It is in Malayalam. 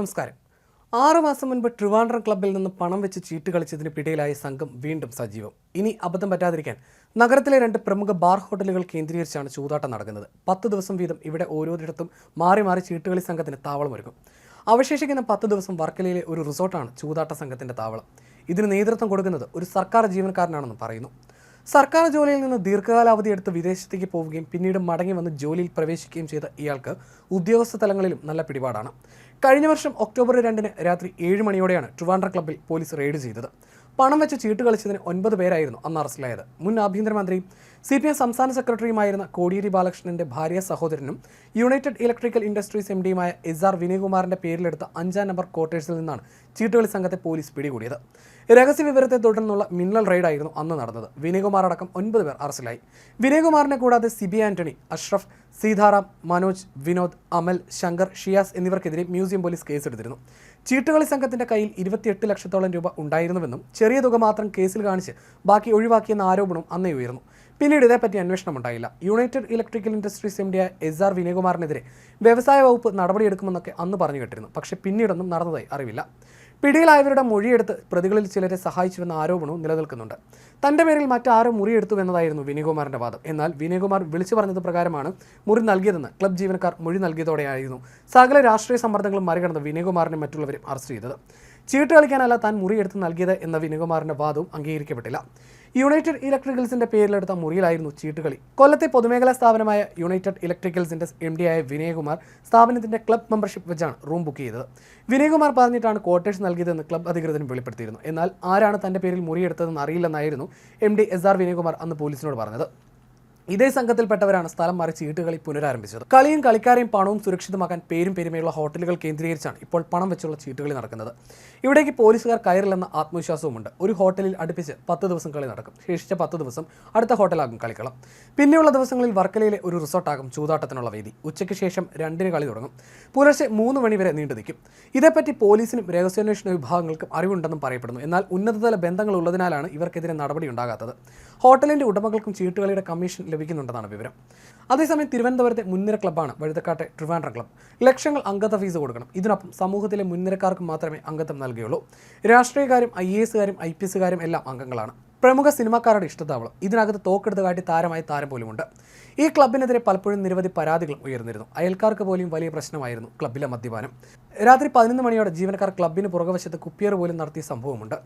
നമസ്കാരം. ആറ് മാസം മുൻപ് ട്രിവാൻഡ്രം ക്ലബ്ബിൽ നിന്ന് പണം വെച്ച് ചീട്ട് കളിച്ചതിന് പിടിയിലായ സംഘം വീണ്ടും സജീവം. ഇനി അബദ്ധം പറ്റാതിരിക്കാൻ നഗരത്തിലെ രണ്ട് പ്രമുഖ ബാർ ഹോട്ടലുകൾ കേന്ദ്രീകരിച്ചാണ് ചൂതാട്ടം നടക്കുന്നത്. പത്ത് ദിവസം വീതം ഇവിടെ ഓരോരിടത്തും മാറി മാറി ചീട്ടുകളി സംഘത്തിന് താവളമൊരുക്കും. അവശേഷിക്കുന്ന പത്ത് ദിവസം വർക്കലയിലെ ഒരു റിസോർട്ടാണ് ചൂതാട്ട സംഘത്തിന്റെ താവളം. ഇതിന് നേതൃത്വം കൊടുക്കുന്നത് ഒരു സർക്കാർ ജീവനക്കാരനാണെന്ന് പറയുന്നു. സർക്കാർ ജോലിയിൽ നിന്ന് ദീർഘകാലാവധി എടുത്ത് വിദേശത്തേക്ക് പോവുകയും പിന്നീട് മടങ്ങി വന്ന് ജോലിയിൽ പ്രവേശിക്കുകയും ചെയ്ത ഇയാൾക്ക് ഉദ്യോഗസ്ഥ തലങ്ങളിലും നല്ല പിടിപാടാണ്. കഴിഞ്ഞ വർഷം ഒക്ടോബർ രണ്ടിന് രാത്രി ഏഴ് മണിയോടെയാണ് ട്രിവാൻഡ്ര ക്ലബ്ബിൽ പോലീസ് റെയ്ഡ് ചെയ്തത്. പണം വെച്ച് ചീട്ട് കളിച്ചതിന് ഒൻപത് പേരായിരുന്നു അന്ന് അറസ്റ്റിലായത്. മുൻ ആഭ്യന്തരമന്ത്രി സി പി എം സംസ്ഥാന സെക്രട്ടറിയുമായിരുന്ന കോടിയേരി ബാലകൃഷ്ണന്റെ ഭാര്യ സഹോദരനും യുണൈറ്റഡ് ഇലക്ട്രിക്കൽ ഇൻഡസ്ട്രീസ് എം ഡിയുമായ എസ് വിനയകുമാറിന്റെ പേരിലെടുത്ത അഞ്ചാം നമ്പർ ക്വാർട്ടേഴ്സിൽ നിന്നാണ് ചീട്ടുകളി സംഘത്തെ പോലീസ് പിടികൂടിയത്. രഹസ്യ വിവരത്തെ തുടർന്നുള്ള മിന്നൽ റെയ്ഡായിരുന്നു അന്ന് നടന്നത്. വിനയകുമാർ അടക്കം ഒൻപത് പേർ അറസ്റ്റിലായി. വിനയകുമാറിനെ കൂടാതെ സിബി ആന്റണി അഷ്റഫ് സീതാറാം മനോജ് വിനോദ് അമൽ ശങ്കർ ഷിയാസ് എന്നിവർക്കെതിരെ മ്യൂസിയം പോലീസ് കേസെടുത്തിരുന്നു. ചീട്ടുകളി സംഘത്തിന്റെ കയ്യിൽ ഇരുപത്തിയെട്ട് ലക്ഷത്തോളം രൂപ ഉണ്ടായിരുന്നുവെന്നും ചെറിയ തുക മാത്രം കേസിൽ കാണിച്ച് ബാക്കി ഒഴിവാക്കിയെന്ന ആരോപണം അന്നേ ഉയർന്നു. പിന്നീട് ഇതേപ്പറ്റി അന്വേഷണം ഉണ്ടായില്ല. യുണൈറ്റഡ് ഇലക്ട്രിക്കൽ ഇൻഡസ്ട്രീസ് എം ഡിയായ എസ് ആർ വിനയകുമാറിനെതിരെ വ്യവസായ വകുപ്പ് നടപടിയെടുക്കുമെന്നൊക്കെ അന്ന് പറഞ്ഞു കേട്ടിരുന്നു. പക്ഷേ പിന്നീടൊന്നും നടന്നതായി അറിവില്ല. പിടിയിലായവരുടെ മൊഴിയെടുത്ത് പ്രതികളിൽ ചിലരെ സഹായിച്ചുവെന്ന ആരോപണവും നിലനിൽക്കുന്നുണ്ട്. തന്റെ പേരിൽ മറ്റാരും മുറിയെടുത്തു എന്നതായിരുന്നു വിനയകുമാറിന്റെ വാദം. എന്നാൽ വിനയകുമാർ വിളിച്ചു പറഞ്ഞത് പ്രകാരമാണ് മുറി നൽകിയതെന്ന് ക്ലബ് ജീവനക്കാർ മൊഴി നൽകിയതോടെയായിരുന്നു സകല രാഷ്ട്രീയ സമ്മർദ്ദങ്ങളും മറികടന്ന് വിനയകുമാറിനെ മറ്റുള്ളവരും അറസ്റ്റ് ചെയ്തത്. ചീട്ട് കളിക്കാനല്ല താൻ മുറിയെടുത്ത് നൽകിയത് എന്ന വിനുകുമാറിന്റെ വാദവും അംഗീകരിക്കപ്പെട്ടില്ല. യുണൈറ്റഡ് ഇലക്ട്രിക്കൽസിന്റെ പേരിലെടുത്ത മുറിയിലായിരുന്നു ചീട്ടുകളി കൊല്ലത്തെ പൊതുമേഖലാ സ്ഥാപനമായ യുണൈറ്റഡ് ഇലക്ട്രിക്കൽസിന്റെ എം ഡി ആയ വിനയകുമാർ സ്ഥാപനത്തിന്റെ ക്ലബ് മെമ്പർഷിപ്പ് വെച്ചാണ് റൂം ബുക്ക് ചെയ്തത്. വിനയകുമാർ പറഞ്ഞിട്ടാണ് ക്വാർട്ടേഴ്സ് നൽകിയതെന്ന് ക്ലബ് അധികൃതരും വെളിപ്പെടുത്തിയിരുന്നു. എന്നാൽ ആരാണ് തന്റെ പേരിൽ മുറിയെടുത്തതെന്ന് അറിയില്ലെന്നായിരുന്നു M D S R Vinayakumar അന്ന് പോലീസിനോട് പറഞ്ഞത്. ഇതേ സംഘത്തിൽപ്പെട്ടവരാണ് സ്ഥലം മാറി ചീട്ടുകളി പുനരാരംഭിച്ചത്. കളിയും കളിക്കാരെയും പണവും സുരക്ഷിതമാക്കാൻ പേരും പെരുമയുള്ള ഹോട്ടലുകൾ കേന്ദ്രീകരിച്ചാണ് ഇപ്പോൾ പണം വെച്ചുള്ള ചീട്ടുകളി നടക്കുന്നത്. ഇവിടേക്ക് പോലീസുകാർ കയറില്ലെന്ന ആത്മവിശ്വാസവുമുണ്ട്. ഒരു ഹോട്ടലിൽ അടുപ്പിച്ച് പത്ത് ദിവസം കളി നടക്കും. ശേഷിച്ച പത്ത് ദിവസം അടുത്ത ഹോട്ടലാകും കളിക്കളം. പിന്നെയുള്ള ദിവസങ്ങളിൽ വർക്കലയിലെ ഒരു റിസോർട്ടാകും ചൂതാട്ടത്തിനുള്ള വേദി. ഉച്ചയ്ക്ക് ശേഷം രണ്ടിന് കളി തുടങ്ങും. പുലർച്ചെ മൂന്ന് മണി വരെ നീണ്ടു നിൽക്കും. ഇതേപ്പറ്റി പോലീസിനും രഹസ്യാന്വേഷണ വിഭാഗങ്ങൾക്കും അറിവുണ്ടെന്നും പറയപ്പെടുന്നു. എന്നാൽ ഉന്നതതല ബന്ധങ്ങൾ ഉള്ളതിനാലാണ് ഇവർക്കെതിരെ നടപടി ഉണ്ടാകാത്തത്. ഹോട്ടലിന്റെ ഉടമകൾക്കും ചീട്ടുകളിയുടെ കമ്മീഷൻ ലഭിക്കുന്നുണ്ടെന്നാണ് വിവരം. അതേസമയം തിരുവനന്തപുരത്തെ മുൻനിര ക്ലബ്ബാണ് വഴുതക്കാട്ടെ ട്രിവാൻഡ്രം ക്ലബ്ബ് ലക്ഷങ്ങൾ അംഗത്വ ഫീസ് കൊടുക്കണം. ഇതിനൊപ്പം സമൂഹത്തിലെ മുൻനിരക്കാർക്ക് മാത്രമേ അംഗത്വം നൽകുകയുള്ളൂ. രാഷ്ട്രീയക്കാരും ഐ എ എസുകാരും ഐ പി എസുകാരും എല്ലാം അംഗങ്ങളാണ്. പ്രമുഖ സിനിമാക്കാരുടെ ഇഷ്ടത്താവളം ഇതിനകത്ത് തോക്കെടുത്ത് കാട്ടി താരമായി താരം പോലുമുണ്ട്. ഈ ക്ലബിനെതിരെ പലപ്പോഴും നിരവധി പരാതികൾ ഉയർന്നിരുന്നു. അയൽക്കാർക്ക് പോലും വലിയ പ്രശ്നമായിരുന്നു ക്ലബിലെ മദ്യപാനം. രാത്രി പതിനൊന്ന് മണിയോടെ ജീവനക്കാർ ക്ലബിന് പുറകുവശത്ത് കുപ്പിയർ പോലും നടത്തിയ സംഭവമുണ്ട്.